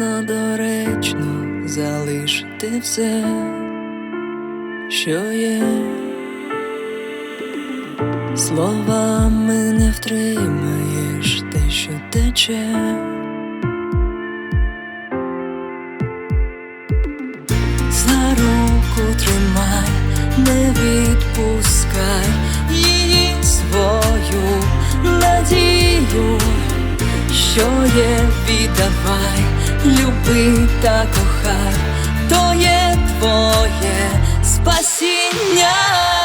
напевно, залишити все, що є, словами не втримаєш те, що тече. За руку тримай, не відпускай. люби та кохай, то є твоє спасіння.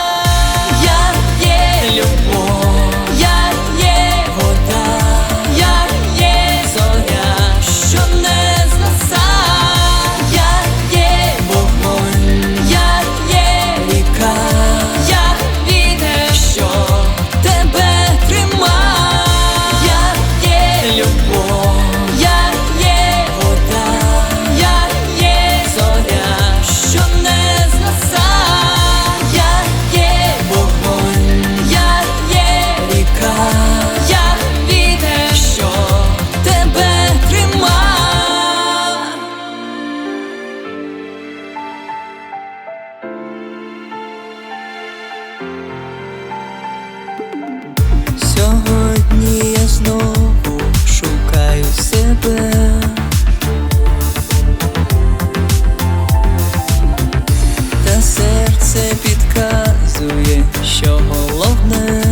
Сьогодні я знову шукаю себе. Та серце підказує, що головне.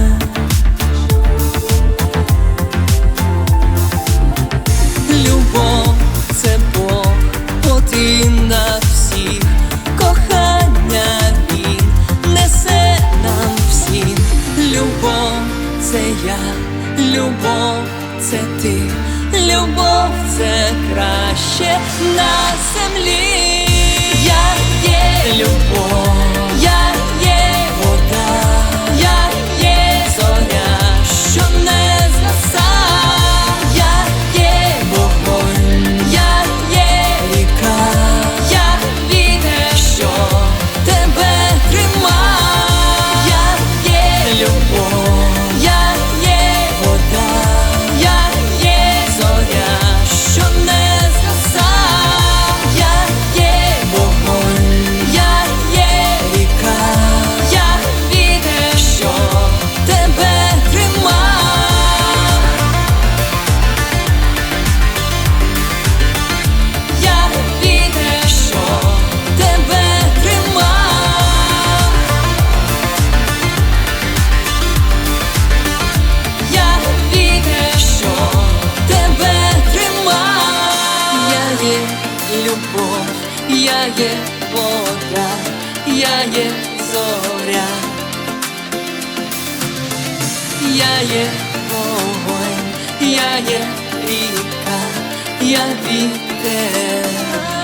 любов це ти, любов це краще на землі. любов, я є вода, я є зоря, я є вогонь, я є ріка, я вітер.